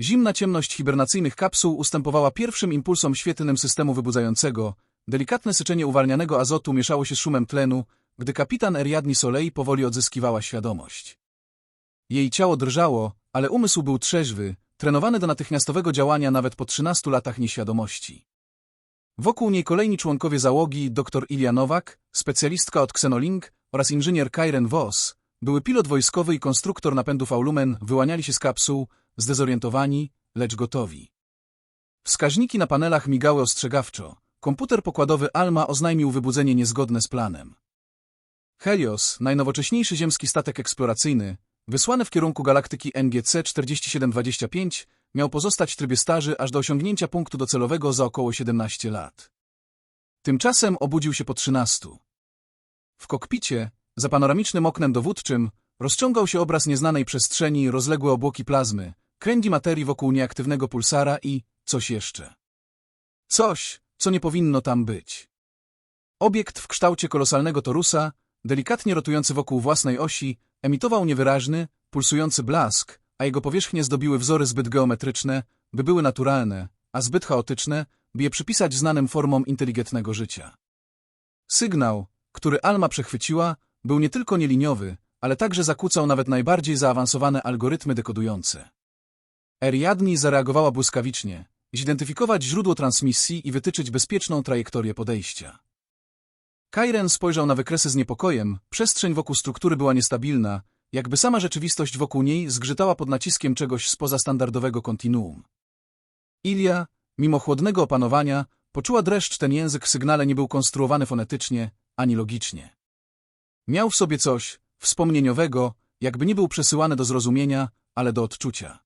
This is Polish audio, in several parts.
Zimna ciemność hibernacyjnych kapsuł ustępowała pierwszym impulsom świetlnym systemu wybudzającego. Delikatne syczenie uwalnianego azotu mieszało się z szumem tlenu, gdy kapitan Ariadni Soleil powoli odzyskiwała świadomość. Jej ciało drżało, ale umysł był trzeźwy, trenowany do natychmiastowego działania nawet po 13 latach nieświadomości. Wokół niej kolejni członkowie załogi, dr Ilja Nowak, specjalistka od Xenolink oraz inżynier Kairen Voss, były pilot wojskowy i konstruktor napędów Aulumen, wyłaniali się z kapsuł, zdezorientowani, lecz gotowi. Wskaźniki na panelach migały ostrzegawczo. Komputer pokładowy Alma oznajmił wybudzenie niezgodne z planem. Helios, najnowocześniejszy ziemski statek eksploracyjny, wysłany w kierunku galaktyki NGC 4725, miał pozostać w trybie staży aż do osiągnięcia punktu docelowego za około 17 lat. Tymczasem obudził się po 13. W kokpicie, za panoramicznym oknem dowódczym, rozciągał się obraz nieznanej przestrzeni, rozległe obłoki plazmy, kręgi materii wokół nieaktywnego pulsara i coś jeszcze. Coś, co nie powinno tam być. Obiekt w kształcie kolosalnego torusa, delikatnie rotujący wokół własnej osi, emitował niewyraźny, pulsujący blask, a jego powierzchnie zdobiły wzory zbyt geometryczne, by były naturalne, a zbyt chaotyczne, by je przypisać znanym formom inteligentnego życia. Sygnał, który Alma przechwyciła, był nie tylko nieliniowy, ale także zakłócał nawet najbardziej zaawansowane algorytmy dekodujące. Ariadni zareagowała błyskawicznie, zidentyfikować źródło transmisji i wytyczyć bezpieczną trajektorię podejścia. Kairen spojrzał na wykresy z niepokojem, przestrzeń wokół struktury była niestabilna, jakby sama rzeczywistość wokół niej zgrzytała pod naciskiem czegoś spoza standardowego kontinuum. Ilia, mimo chłodnego opanowania, poczuła dreszcz ten język sygnale nie był konstruowany fonetycznie, ani logicznie. Miał w sobie coś wspomnieniowego, jakby nie był przesyłany do zrozumienia, ale do odczucia.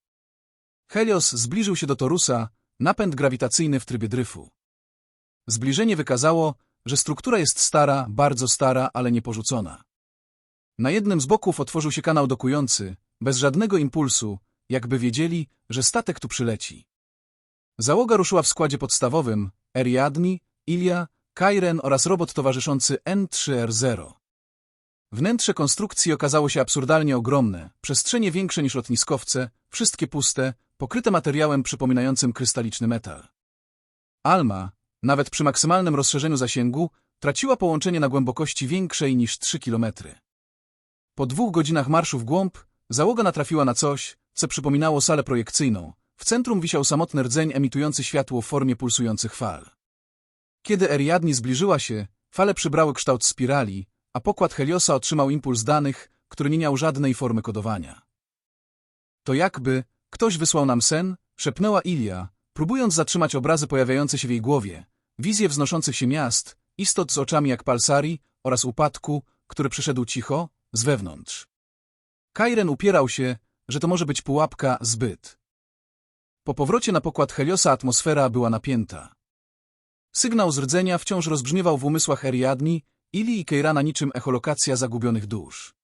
Helios zbliżył się do Torusa, napęd grawitacyjny w trybie dryfu. Zbliżenie wykazało, że struktura jest stara, bardzo stara, ale nieporzucona. Na jednym z boków otworzył się kanał dokujący, bez żadnego impulsu, jakby wiedzieli, że statek tu przyleci. Załoga ruszyła w składzie podstawowym Ariadni, Ilia, Kairen oraz robot towarzyszący N3R0. Wnętrze konstrukcji okazało się absurdalnie ogromne, przestrzenie większe niż lotniskowce, wszystkie puste, pokryte materiałem przypominającym krystaliczny metal. Alma, nawet przy maksymalnym rozszerzeniu zasięgu, traciła połączenie na głębokości większej niż 3 kilometry. Po dwóch godzinach marszu w głąb, załoga natrafiła na coś, co przypominało salę projekcyjną. W centrum wisiał samotny rdzeń emitujący światło w formie pulsujących fal. Kiedy Ariadni zbliżyła się, fale przybrały kształt spirali, a pokład Heliosa otrzymał impuls danych, który nie miał żadnej formy kodowania. To jakby ktoś wysłał nam sen, szepnęła Ilia, próbując zatrzymać obrazy pojawiające się w jej głowie, wizje wznoszących się miast, istot z oczami jak palsari oraz upadku, który przyszedł cicho, z wewnątrz. Kairen upierał się, że to może być pułapka zbyt. Po powrocie na pokład Heliosa atmosfera była napięta. Sygnał z rdzenia wciąż rozbrzmiewał w umysłach Ariadni, Ili i Keirana niczym echolokacja zagubionych dusz.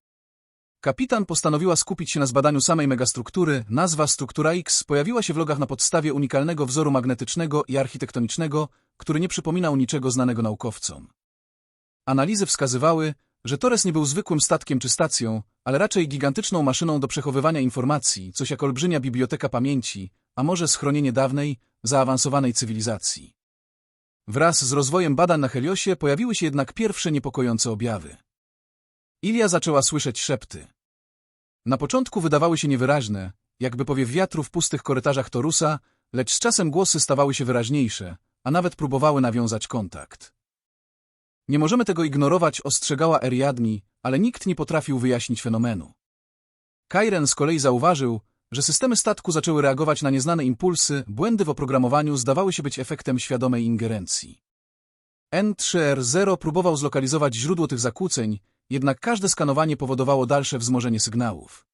Kapitan postanowiła skupić się na zbadaniu samej megastruktury. Nazwa struktura X pojawiła się w logach na podstawie unikalnego wzoru magnetycznego i architektonicznego, który nie przypominał niczego znanego naukowcom. Analizy wskazywały, że Torres nie był zwykłym statkiem czy stacją, ale raczej gigantyczną maszyną do przechowywania informacji, coś jak olbrzymia biblioteka pamięci, a może schronienie dawnej, zaawansowanej cywilizacji. Wraz z rozwojem badań na Heliosie pojawiły się jednak pierwsze niepokojące objawy. Ilia zaczęła słyszeć szepty. Na początku wydawały się niewyraźne, jakby powiew wiatru w pustych korytarzach Torusa, lecz z czasem głosy stawały się wyraźniejsze, a nawet próbowały nawiązać kontakt. Nie możemy tego ignorować, ostrzegała Eriadni, ale nikt nie potrafił wyjaśnić fenomenu. Kairen z kolei zauważył, że systemy statku zaczęły reagować na nieznane impulsy, błędy w oprogramowaniu zdawały się być efektem świadomej ingerencji. N3R0 próbował zlokalizować źródło tych zakłóceń, jednak każde skanowanie powodowało dalsze wzmożenie sygnałów.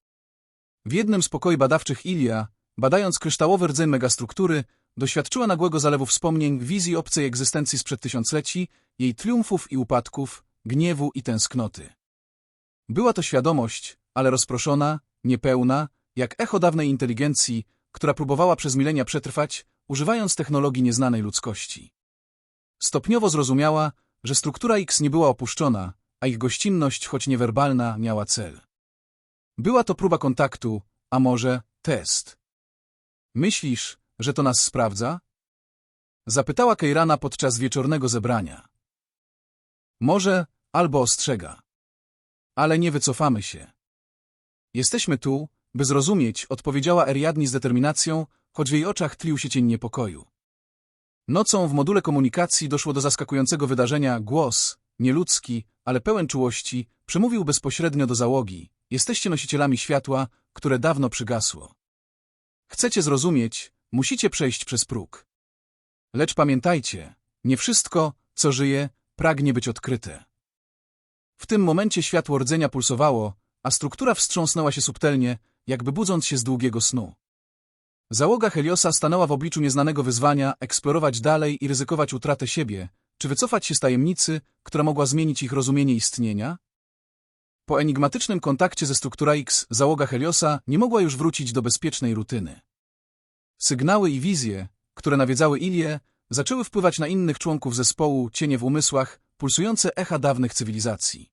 W jednym z pokoi badawczych Ilia, badając kryształowy rdzeń megastruktury, doświadczyła nagłego zalewu wspomnień, wizji obcej egzystencji sprzed tysiącleci, jej triumfów i upadków, gniewu i tęsknoty. Była to świadomość, ale rozproszona, niepełna, jak echo dawnej inteligencji, która próbowała przez milenia przetrwać, używając technologii nieznanej ludzkości. Stopniowo zrozumiała, że struktura X nie była opuszczona, a ich gościnność, choć niewerbalna, miała cel. Była to próba kontaktu, a może test. Myślisz, że to nas sprawdza? Zapytała Kejrana podczas wieczornego zebrania. Może, albo ostrzega. Ale nie wycofamy się. Jesteśmy tu, by zrozumieć, odpowiedziała Eriadni z determinacją, choć w jej oczach tlił się cień niepokoju. Nocą w module komunikacji doszło do zaskakującego wydarzenia. Głos, nieludzki, ale pełen czułości, przemówił bezpośrednio do załogi. Jesteście nosicielami światła, które dawno przygasło. Chcecie zrozumieć, musicie przejść przez próg. Lecz pamiętajcie, nie wszystko, co żyje, pragnie być odkryte. W tym momencie światło rdzenia pulsowało, a struktura wstrząsnęła się subtelnie, jakby budząc się z długiego snu. Załoga Heliosa stanęła w obliczu nieznanego wyzwania, eksplorować dalej i ryzykować utratę siebie, czy wycofać się z tajemnicy, która mogła zmienić ich rozumienie istnienia? Po enigmatycznym kontakcie ze struktura X, załoga Heliosa nie mogła już wrócić do bezpiecznej rutyny. Sygnały i wizje, które nawiedzały Ilię, zaczęły wpływać na innych członków zespołu, cienie w umysłach, pulsujące echa dawnych cywilizacji.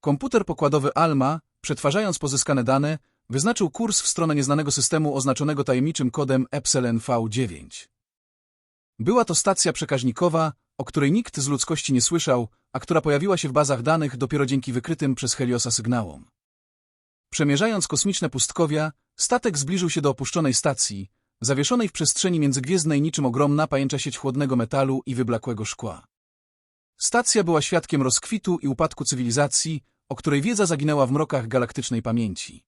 Komputer pokładowy Alma, przetwarzając pozyskane dane, wyznaczył kurs w stronę nieznanego systemu oznaczonego tajemniczym kodem Epsilon V9. Była to stacja przekaźnikowa, o której nikt z ludzkości nie słyszał, a która pojawiła się w bazach danych dopiero dzięki wykrytym przez Heliosa sygnałom. Przemierzając kosmiczne pustkowia, statek zbliżył się do opuszczonej stacji, zawieszonej w przestrzeni międzygwiezdnej niczym ogromna pajęcza sieć chłodnego metalu i wyblakłego szkła. Stacja była świadkiem rozkwitu i upadku cywilizacji, o której wiedza zaginęła w mrokach galaktycznej pamięci.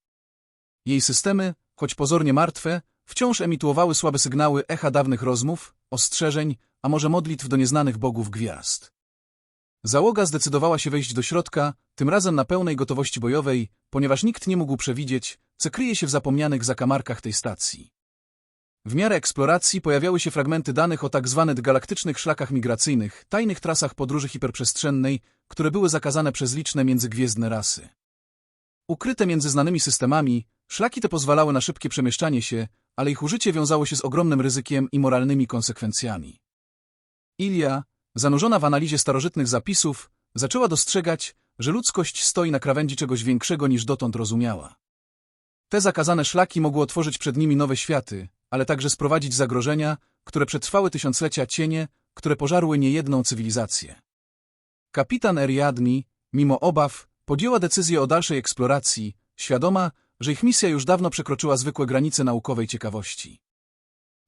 Jej systemy, choć pozornie martwe, wciąż emituowały słabe sygnały echa dawnych rozmów, ostrzeżeń, a może modlitw do nieznanych bogów gwiazd. Załoga zdecydowała się wejść do środka, tym razem na pełnej gotowości bojowej, ponieważ nikt nie mógł przewidzieć, co kryje się w zapomnianych zakamarkach tej stacji. W miarę eksploracji pojawiały się fragmenty danych o tak zwanych galaktycznych szlakach migracyjnych, tajnych trasach podróży hiperprzestrzennej, które były zakazane przez liczne międzygwiezdne rasy. Ukryte między znanymi systemami, szlaki te pozwalały na szybkie przemieszczanie się, ale ich użycie wiązało się z ogromnym ryzykiem i moralnymi konsekwencjami. Ilia, zanurzona w analizie starożytnych zapisów, zaczęła dostrzegać, że ludzkość stoi na krawędzi czegoś większego niż dotąd rozumiała. Te zakazane szlaki mogły otworzyć przed nimi nowe światy, ale także sprowadzić zagrożenia, które przetrwały tysiąclecia cienie, które pożarły niejedną cywilizację. Kapitan Eriadni, mimo obaw, podjęła decyzję o dalszej eksploracji, świadoma, że ich misja już dawno przekroczyła zwykłe granice naukowej ciekawości.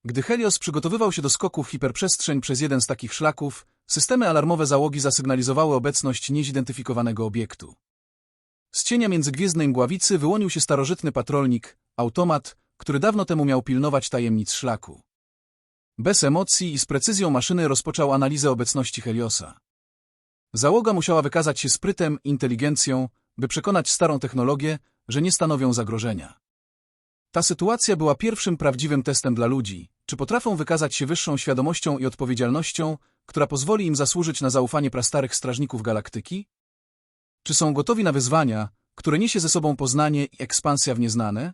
Gdy Helios przygotowywał się do skoku w hiperprzestrzeń przez jeden z takich szlaków, systemy alarmowe załogi zasygnalizowały obecność niezidentyfikowanego obiektu. Z cienia międzygwiezdnej mgławicy wyłonił się starożytny patrolnik, automat, który dawno temu miał pilnować tajemnic szlaku. Bez emocji i z precyzją maszyny rozpoczął analizę obecności Heliosa. Załoga musiała wykazać się sprytem, inteligencją, by przekonać starą technologię, że nie stanowią zagrożenia. Ta sytuacja była pierwszym prawdziwym testem dla ludzi, czy potrafią wykazać się wyższą świadomością i odpowiedzialnością, która pozwoli im zasłużyć na zaufanie prastarych strażników galaktyki? Czy są gotowi na wyzwania, które niesie ze sobą poznanie i ekspansja w nieznane?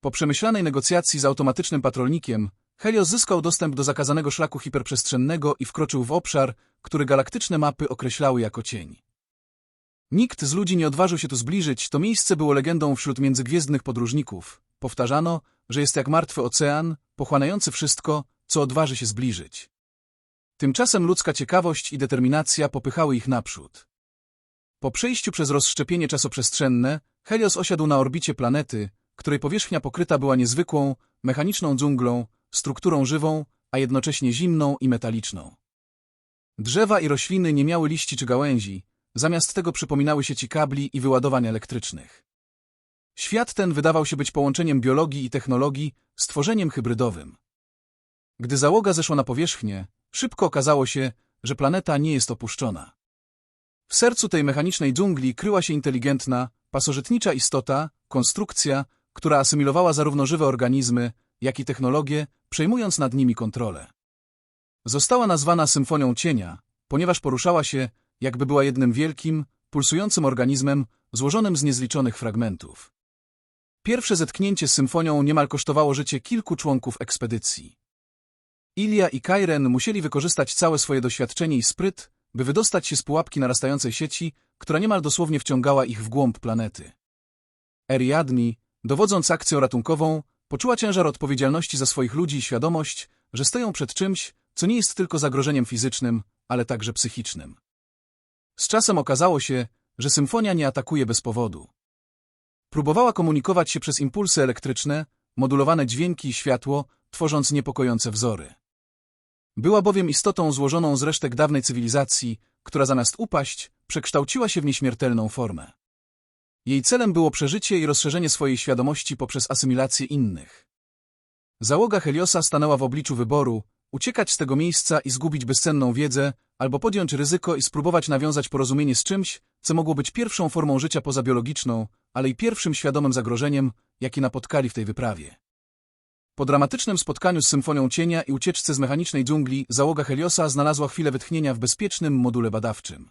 Po przemyślanej negocjacji z automatycznym patrolnikiem, Helios zyskał dostęp do zakazanego szlaku hiperprzestrzennego i wkroczył w obszar, który galaktyczne mapy określały jako cień. Nikt z ludzi nie odważył się tu zbliżyć, to miejsce było legendą wśród międzygwiezdnych podróżników. Powtarzano, że jest jak martwy ocean, pochłaniający wszystko, co odważy się zbliżyć. Tymczasem ludzka ciekawość i determinacja popychały ich naprzód. Po przejściu przez rozszczepienie czasoprzestrzenne, Helios osiadł na orbicie planety, której powierzchnia pokryta była niezwykłą, mechaniczną dżunglą, strukturą żywą, a jednocześnie zimną i metaliczną. Drzewa i rośliny nie miały liści czy gałęzi, zamiast tego przypominały sieci kabli i wyładowań elektrycznych. Świat ten wydawał się być połączeniem biologii i technologii, stworzeniem hybrydowym. Gdy załoga zeszła na powierzchnię, szybko okazało się, że planeta nie jest opuszczona. W sercu tej mechanicznej dżungli kryła się inteligentna, pasożytnicza istota, konstrukcja, która asymilowała zarówno żywe organizmy, jak i technologie, przejmując nad nimi kontrolę. Została nazwana symfonią cienia, ponieważ poruszała się, jakby była jednym wielkim, pulsującym organizmem złożonym z niezliczonych fragmentów. Pierwsze zetknięcie z symfonią niemal kosztowało życie kilku członków ekspedycji. Ilia i Kairen musieli wykorzystać całe swoje doświadczenie i spryt, by wydostać się z pułapki narastającej sieci, która niemal dosłownie wciągała ich w głąb planety. Eriadni, dowodząc akcją ratunkową, Poczuła ciężar odpowiedzialności za swoich ludzi i świadomość, że stoją przed czymś, co nie jest tylko zagrożeniem fizycznym, ale także psychicznym. Z czasem okazało się, że symfonia nie atakuje bez powodu. Próbowała komunikować się przez impulsy elektryczne, modulowane dźwięki i światło, tworząc niepokojące wzory. Była bowiem istotą złożoną z resztek dawnej cywilizacji, która zamiast upaść, przekształciła się w nieśmiertelną formę. Jej celem było przeżycie i rozszerzenie swojej świadomości poprzez asymilację innych. Załoga Heliosa stanęła w obliczu wyboru, uciekać z tego miejsca i zgubić bezcenną wiedzę, albo podjąć ryzyko i spróbować nawiązać porozumienie z czymś, co mogło być pierwszą formą życia pozabiologiczną, ale i pierwszym świadomym zagrożeniem, jakie napotkali w tej wyprawie. Po dramatycznym spotkaniu z Symfonią Cienia i ucieczce z mechanicznej dżungli, załoga Heliosa znalazła chwilę wytchnienia w bezpiecznym module badawczym.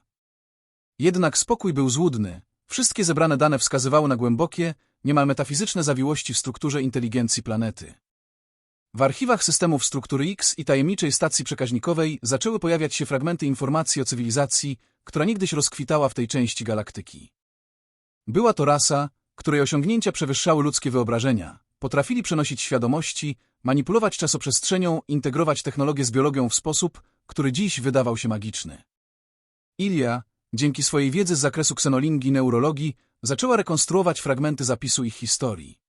Jednak spokój był złudny. Wszystkie zebrane dane wskazywały na głębokie, niemal metafizyczne zawiłości w strukturze inteligencji planety. W archiwach systemów struktury X i tajemniczej stacji przekaźnikowej zaczęły pojawiać się fragmenty informacji o cywilizacji, która niegdyś rozkwitała w tej części galaktyki. Była to rasa, której osiągnięcia przewyższały ludzkie wyobrażenia. Potrafili przenosić świadomości, manipulować czasoprzestrzenią, integrować technologię z biologią w sposób, który dziś wydawał się magiczny. Ilia, dzięki swojej wiedzy z zakresu ksenolingii neurologii, zaczęła rekonstruować fragmenty zapisu ich historii.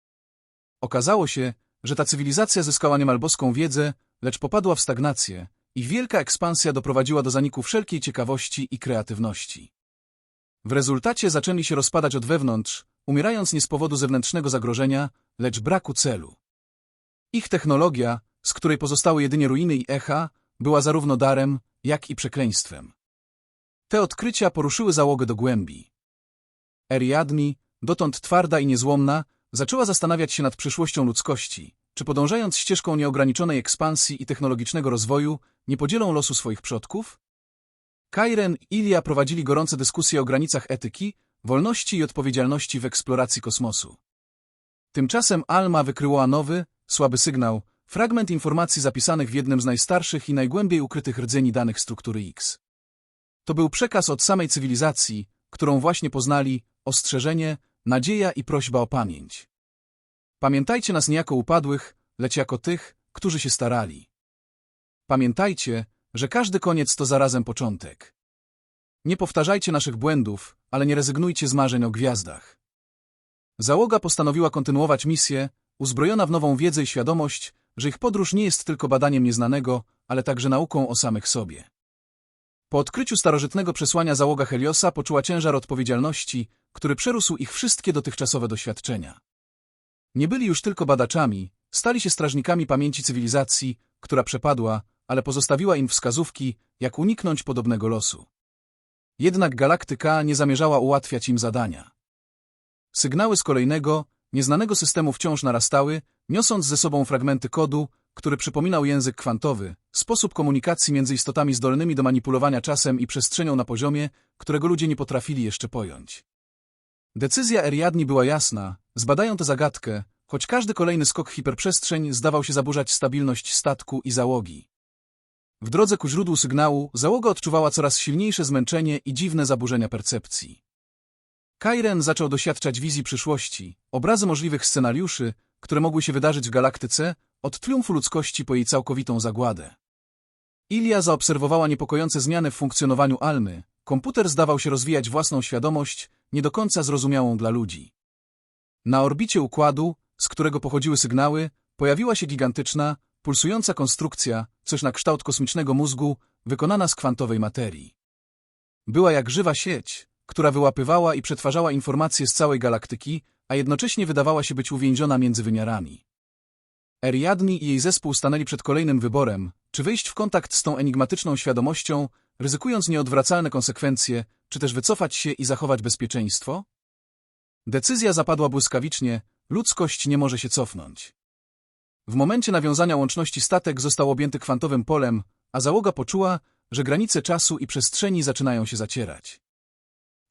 Okazało się, że ta cywilizacja zyskała niemal boską wiedzę, lecz popadła w stagnację i wielka ekspansja doprowadziła do zaniku wszelkiej ciekawości i kreatywności. W rezultacie zaczęli się rozpadać od wewnątrz, umierając nie z powodu zewnętrznego zagrożenia, lecz braku celu. Ich technologia, z której pozostały jedynie ruiny i echa, była zarówno darem, jak i przekleństwem. Te odkrycia poruszyły załogę do głębi. Ariadni, dotąd twarda i niezłomna, zaczęła zastanawiać się nad przyszłością ludzkości, czy podążając ścieżką nieograniczonej ekspansji i technologicznego rozwoju, nie podzielą losu swoich przodków? Kairen i Ilia prowadzili gorące dyskusje o granicach etyki, wolności i odpowiedzialności w eksploracji kosmosu. Tymczasem Alma wykryła nowy, słaby sygnał, fragment informacji zapisanych w jednym z najstarszych i najgłębiej ukrytych rdzeni danych struktury X. To był przekaz od samej cywilizacji, którą właśnie poznali, ostrzeżenie, nadzieja i prośba o pamięć. Pamiętajcie nas nie jako upadłych, lecz jako tych, którzy się starali. Pamiętajcie, że każdy koniec to zarazem początek. Nie powtarzajcie naszych błędów, ale nie rezygnujcie z marzeń o gwiazdach. Załoga postanowiła kontynuować misję, uzbrojona w nową wiedzę i świadomość, że ich podróż nie jest tylko badaniem nieznanego, ale także nauką o samych sobie. Po odkryciu starożytnego przesłania załoga Heliosa poczuła ciężar odpowiedzialności, który przerósł ich wszystkie dotychczasowe doświadczenia. Nie byli już tylko badaczami, stali się strażnikami pamięci cywilizacji, która przepadła, ale pozostawiła im wskazówki, jak uniknąć podobnego losu. Jednak galaktyka nie zamierzała ułatwiać im zadania. Sygnały z kolejnego, nieznanego systemu wciąż narastały, niosąc ze sobą fragmenty kodu, który przypominał język kwantowy, sposób komunikacji między istotami zdolnymi do manipulowania czasem i przestrzenią na poziomie, którego ludzie nie potrafili jeszcze pojąć. Decyzja Eriadni była jasna, zbadają tę zagadkę, choć każdy kolejny skok hiperprzestrzeń zdawał się zaburzać stabilność statku i załogi. W drodze ku źródłu sygnału załoga odczuwała coraz silniejsze zmęczenie i dziwne zaburzenia percepcji. Kairen zaczął doświadczać wizji przyszłości, obrazy możliwych scenariuszy, które mogły się wydarzyć w galaktyce, od triumfu ludzkości po jej całkowitą zagładę. Ilia zaobserwowała niepokojące zmiany w funkcjonowaniu Almy. Komputer zdawał się rozwijać własną świadomość, nie do końca zrozumiałą dla ludzi. Na orbicie układu, z którego pochodziły sygnały, pojawiła się gigantyczna, pulsująca konstrukcja, coś na kształt kosmicznego mózgu, wykonana z kwantowej materii. Była jak żywa sieć, która wyłapywała i przetwarzała informacje z całej galaktyki, a jednocześnie wydawała się być uwięziona między wymiarami. Eriadni i jej zespół stanęli przed kolejnym wyborem, czy wejść w kontakt z tą enigmatyczną świadomością, ryzykując nieodwracalne konsekwencje, czy też wycofać się i zachować bezpieczeństwo? Decyzja zapadła błyskawicznie, ludzkość nie może się cofnąć. W momencie nawiązania łączności statek został objęty kwantowym polem, a załoga poczuła, że granice czasu i przestrzeni zaczynają się zacierać.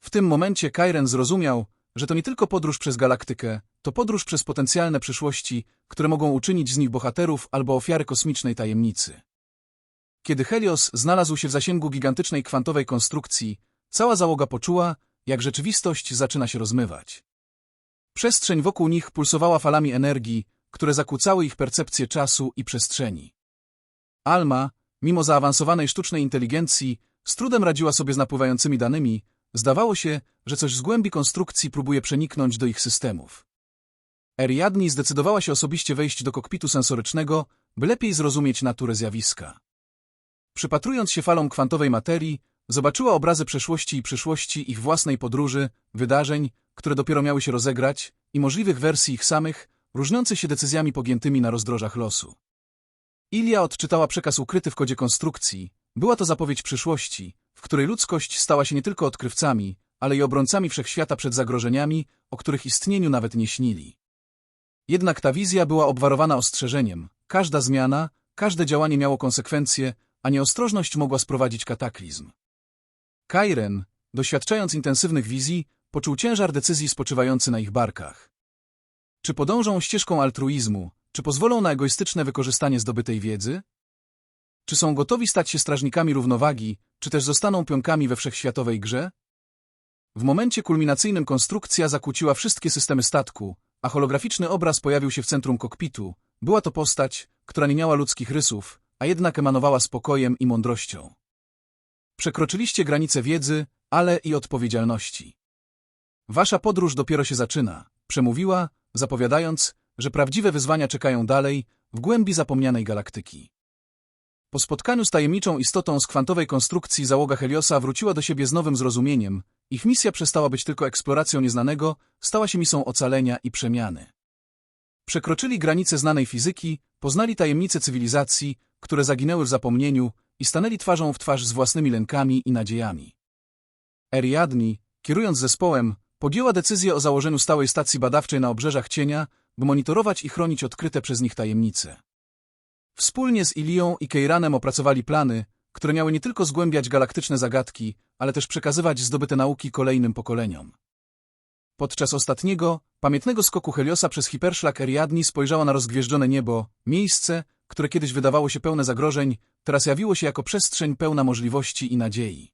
W tym momencie Kairen zrozumiał, że to nie tylko podróż przez galaktykę, to podróż przez potencjalne przyszłości, które mogą uczynić z nich bohaterów albo ofiary kosmicznej tajemnicy. Kiedy Helios znalazł się w zasięgu gigantycznej kwantowej konstrukcji, cała załoga poczuła, jak rzeczywistość zaczyna się rozmywać. Przestrzeń wokół nich pulsowała falami energii, które zakłócały ich percepcję czasu i przestrzeni. Alma, mimo zaawansowanej sztucznej inteligencji, z trudem radziła sobie z napływającymi danymi, zdawało się, że coś z głębi konstrukcji próbuje przeniknąć do ich systemów. Ariadni zdecydowała się osobiście wejść do kokpitu sensorycznego, by lepiej zrozumieć naturę zjawiska. Przypatrując się falom kwantowej materii, zobaczyła obrazy przeszłości i przyszłości ich własnej podróży, wydarzeń, które dopiero miały się rozegrać, i możliwych wersji ich samych, różniących się decyzjami pogiętymi na rozdrożach losu. Ilia odczytała przekaz ukryty w kodzie konstrukcji. Była to zapowiedź przyszłości, w której ludzkość stała się nie tylko odkrywcami, ale i obrońcami wszechświata przed zagrożeniami, o których istnieniu nawet nie śnili. Jednak ta wizja była obwarowana ostrzeżeniem. Każda zmiana, każde działanie miało konsekwencje, a nieostrożność mogła sprowadzić kataklizm. Kairen, doświadczając intensywnych wizji, poczuł ciężar decyzji spoczywający na ich barkach. Czy podążą ścieżką altruizmu, czy pozwolą na egoistyczne wykorzystanie zdobytej wiedzy? Czy są gotowi stać się strażnikami równowagi, czy też zostaną pionkami we wszechświatowej grze? W momencie kulminacyjnym konstrukcja zakłóciła wszystkie systemy statku, a holograficzny obraz pojawił się w centrum kokpitu. Była to postać, która nie miała ludzkich rysów, a jednak emanowała spokojem i mądrością. Przekroczyliście granice wiedzy, ale i odpowiedzialności. Wasza podróż dopiero się zaczyna, przemówiła, zapowiadając, że prawdziwe wyzwania czekają dalej, w głębi zapomnianej galaktyki. Po spotkaniu z tajemniczą istotą z kwantowej konstrukcji załoga Heliosa wróciła do siebie z nowym zrozumieniem. Ich misja przestała być tylko eksploracją nieznanego, stała się misją ocalenia i przemiany. Przekroczyli granice znanej fizyki, poznali tajemnice cywilizacji, które zaginęły w zapomnieniu i stanęli twarzą w twarz z własnymi lękami i nadziejami. Eriadni, kierując zespołem, podjęła decyzję o założeniu stałej stacji badawczej na obrzeżach cienia, by monitorować i chronić odkryte przez nich tajemnice. Wspólnie z Ilią i Keiranem opracowali plany, które miały nie tylko zgłębiać galaktyczne zagadki, ale też przekazywać zdobyte nauki kolejnym pokoleniom. Podczas ostatniego, pamiętnego skoku Heliosa przez hiperszlak Eriadni spojrzała na rozgwieżdżone niebo, miejsce, które kiedyś wydawało się pełne zagrożeń, teraz jawiło się jako przestrzeń pełna możliwości i nadziei.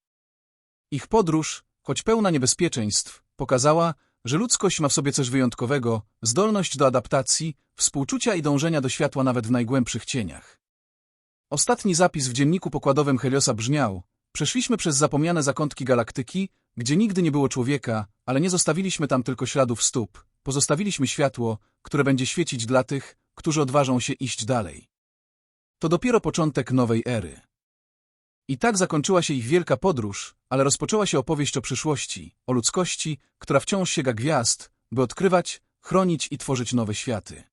Ich podróż, choć pełna niebezpieczeństw, pokazała, że ludzkość ma w sobie coś wyjątkowego, zdolność do adaptacji, współczucia i dążenia do światła nawet w najgłębszych cieniach. Ostatni zapis w dzienniku pokładowym Heliosa brzmiał Przeszliśmy przez zapomniane zakątki galaktyki, gdzie nigdy nie było człowieka, ale nie zostawiliśmy tam tylko śladów stóp. Pozostawiliśmy światło, które będzie świecić dla tych, którzy odważą się iść dalej. To dopiero początek nowej ery. I tak zakończyła się ich wielka podróż, ale rozpoczęła się opowieść o przyszłości, o ludzkości, która wciąż sięga gwiazd, by odkrywać, chronić i tworzyć nowe światy.